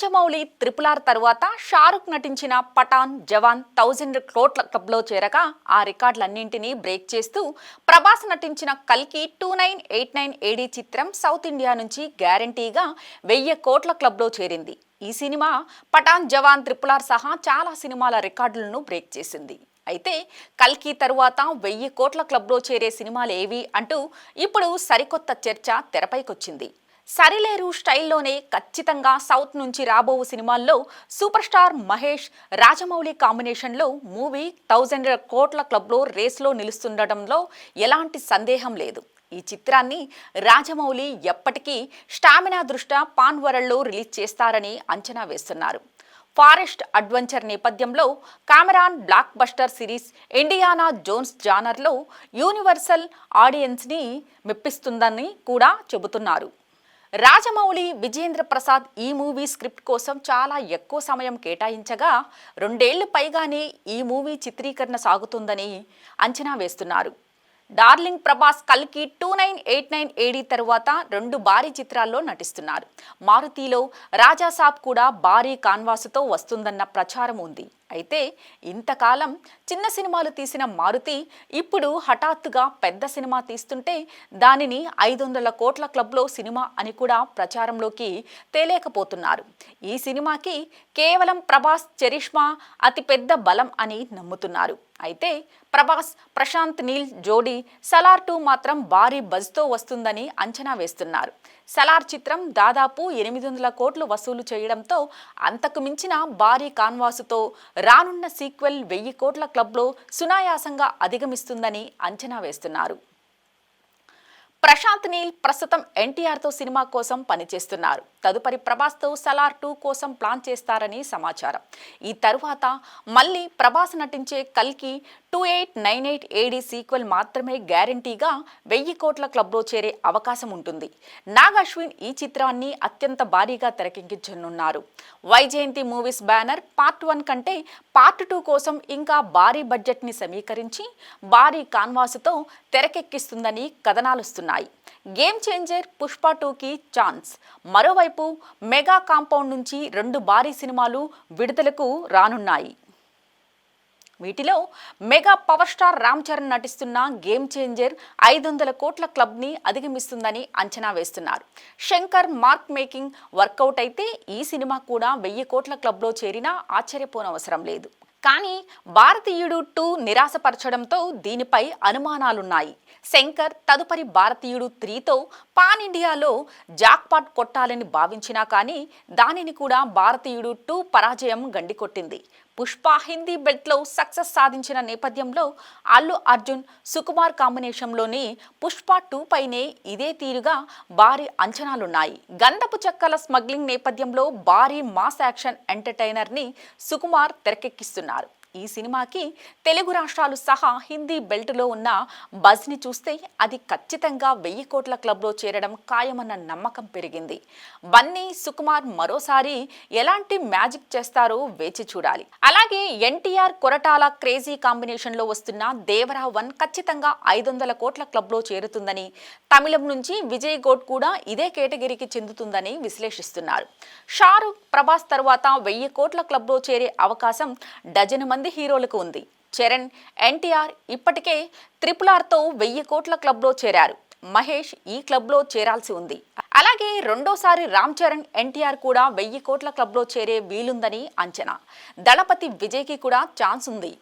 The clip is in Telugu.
రాజమౌళి త్రిపులార్ తరువాత షారుఖ్ నటించిన పఠాన్ జవాన్ థౌజండ్ కోట్ల క్లబ్లో చేరగా ఆ రికార్డులన్నింటినీ బ్రేక్ చేస్తూ ప్రభాస్ నటించిన కల్కి two nine eight nine AD చిత్రం సౌత్ ఇండియా నుంచి గ్యారంటీగా వెయ్యి కోట్ల క్లబ్లో చేరింది. ఈ సినిమా పఠాన్ జవాన్ త్రిపులార్ సహా చాలా సినిమాల రికార్డులను బ్రేక్ చేసింది. అయితే కల్కి తరువాత వెయ్యి కోట్ల క్లబ్లో చేరే సినిమాలు ఏవి అంటూ ఇప్పుడు సరికొత్త చర్చ తెరపైకొచ్చింది. సరిలేరు స్టైల్లోనే ఖచ్చితంగా సౌత్ నుంచి రాబో సినిమాల్లో సూపర్ స్టార్ మహేష్ రాజమౌళి కాంబినేషన్లో మూవీ థౌజండ్ కోట్ల క్లబ్లో రేస్లో నిలుస్తుండటంలో ఎలాంటి సందేహం లేదు. ఈ చిత్రాన్ని రాజమౌళి ఎప్పటికీ స్టామినా దృష్ట్యా పాన్ వరల్డ్లో రిలీజ్ చేస్తారని అంచనా వేస్తున్నారు. ఫారెస్ట్ అడ్వెంచర్ నేపథ్యంలో Cameron blockbuster series Indiana Jones జానర్లో universal ఆడియన్స్ని మెప్పిస్తుందని కూడా చెబుతున్నారు. రాజమౌళి విజేంద్ర ప్రసాద్ ఈ మూవీ స్క్రిప్ట్ కోసం చాలా ఎక్కువ సమయం కేటాయించగా రెండేళ్ళు పైగానే ఈ మూవీ చిత్రీకరణ సాగుతుందని అంచనా వేస్తున్నారు. డార్లింగ్ ప్రభాస్ కల్కి two nine eight nine AD తరువాత రెండు భారీ చిత్రాల్లో నటిస్తున్నారు. మారుతిలో రాజాసాబ్ కూడా భారీ కాన్వాసుతో వస్తుందన్న ప్రచారం ఉంది. అయితే ఇంతకాలం చిన్న సినిమాలు తీసిన మారుతి ఇప్పుడు హఠాత్తుగా పెద్ద సినిమా తీస్తుంటే దానిని ఐదు వందల కోట్ల క్లబ్లో సినిమా అని కూడా ప్రచారంలోకి తేలేకపోతున్నారు. ఈ సినిమాకి కేవలం ప్రభాస్ చరిష్మా అతిపెద్ద బలం అని నమ్ముతున్నారు. అయితే ప్రభాస్ ప్రశాంత్ నీల్ జోడీ సలార్ టూ మాత్రం భారీ బజ్తో వస్తుందని అంచనా వేస్తున్నారు. సలార్ చిత్రం దాదాపు ఎనిమిది వందల కోట్లు వసూలు చేయడంతో అంతకు మించిన భారీ కాన్వాసుతో రానున్న సీక్వెల్ వెయ్యి కోట్ల క్లబ్లో సునాయాసంగా అధిగమిస్తుందని అంచనా వేస్తున్నారు. ప్రశాంత్ నీల్ ప్రస్తుతం ఎన్టీఆర్తో సినిమా కోసం పనిచేస్తున్నారు. తదుపరి ప్రభాస్తో సలార్ టూ కోసం ప్లాన్ చేస్తారని సమాచారం. ఈ తరువాత మళ్ళీ ప్రభాస్ నటించే కల్కి two eight nine eight AD sequel మాత్రమే గ్యారంటీగా వెయ్యి కోట్ల క్లబ్లో చేరే అవకాశం ఉంటుంది. నాగ్ అశ్విన్ ఈ చిత్రాన్ని అత్యంత భారీగా తెరకెక్కించనున్నారు. Vyjayanthi movies banner part one కంటే పార్ట్ టూ కోసం ఇంకా భారీ బడ్జెట్ని సమీకరించి భారీ కాన్వాసుతో తెరకెక్కిస్తుందని కథనాలుస్తున్నాయి గేమ్ చేంజర్ పుష్ప టూకి ఛాన్స్ మరోవైపు మెగా కాంపౌండ్ నుంచి రెండు భారీ సినిమాలు విడుదలకు రానున్నాయి. వీటిలో mega power star Ram Charan నటిస్తున్న గేమ్ చేంజర్ ఐదు వందల కోట్ల క్లబ్ని అధిగమిస్తుందని అంచనా వేస్తున్నారు. శంకర్ మార్క్ మేకింగ్ వర్కౌట్ అయితే ఈ సినిమా కూడా వెయ్యి కోట్ల క్లబ్లో చేరినా ఆశ్చర్యపోనవసరం లేదు. కానీ భారతీయుడు టూ నిరాశపరచడంతో దీనిపై అనుమానాలున్నాయి. శంకర్ తదుపరి భారతీయుడు త్రీతో పాన్ ఇండియాలో జాక్పాట్ కొట్టాలని భావించినా కానీ దానిని కూడా భారతీయుడు టూ పరాజయం గండికొట్టింది. పుష్ప హిందీ బెల్ట్లో సక్సెస్ సాధించిన నేపథ్యంలో అల్లు అర్జున్ సుకుమార్ కాంబినేషన్లోని పుష్ప టూ పైనే ఇదే తీరుగా భారీ అంచనాలున్నాయి. గంధపు చెక్కల స్మగ్లింగ్ నేపథ్యంలో భారీ మాస్ యాక్షన్ ఎంటర్టైనర్ని సుకుమార్ తెరకెక్కిస్తున్నారు. ఈ సినిమాకి తెలుగు రాష్ట్రాలు సహా హిందీ బెల్ట్లో ఉన్న బజ్ని చూస్తే అది ఖచ్చితంగా వెయ్యి కోట్ల క్లబ్లో చేరడం ఖాయమన్న నమ్మకం పెరిగింది. బన్నీ సుకుమార్ మరోసారి ఎలాంటి మ్యాజిక్ చేస్తారో వేచి చూడాలి. అలాగే ఎన్టీఆర్ కొరటాల క్రేజీ కాంబినేషన్లో వస్తున్న దేవరా వన్ ఖచ్చితంగా ఐదు వందల కోట్ల క్లబ్లో చేరుతుందని తమిళం నుంచి విజయ్ గోట్ కూడా ఇదే కేటగిరీకి చెందుతుందని విశ్లేషిస్తున్నారు. షారుఖ్ ప్రభాస్ తర్వాత వెయ్యి కోట్ల క్లబ్లో చేరే అవకాశం డజను మంది హీరోలకు ఉంది. చరణ్ ఎన్టీఆర్ ఇప్పటికే త్రిపుల్ ఆర్తో వెయ్యి కోట్ల క్లబ్లో చేరారు. మహేష్ ఈ క్లబ్లో చేరాల్సి ఉంది. అలాగే రెండోసారి రామ్ చరణ్ ఎన్టీఆర్ కూడా వెయ్యి కోట్ల క్లబ్లో చేరే వీలుందని అంచనా. దళపతి విజయ్కి కూడా ఛాన్స్ ఉంది.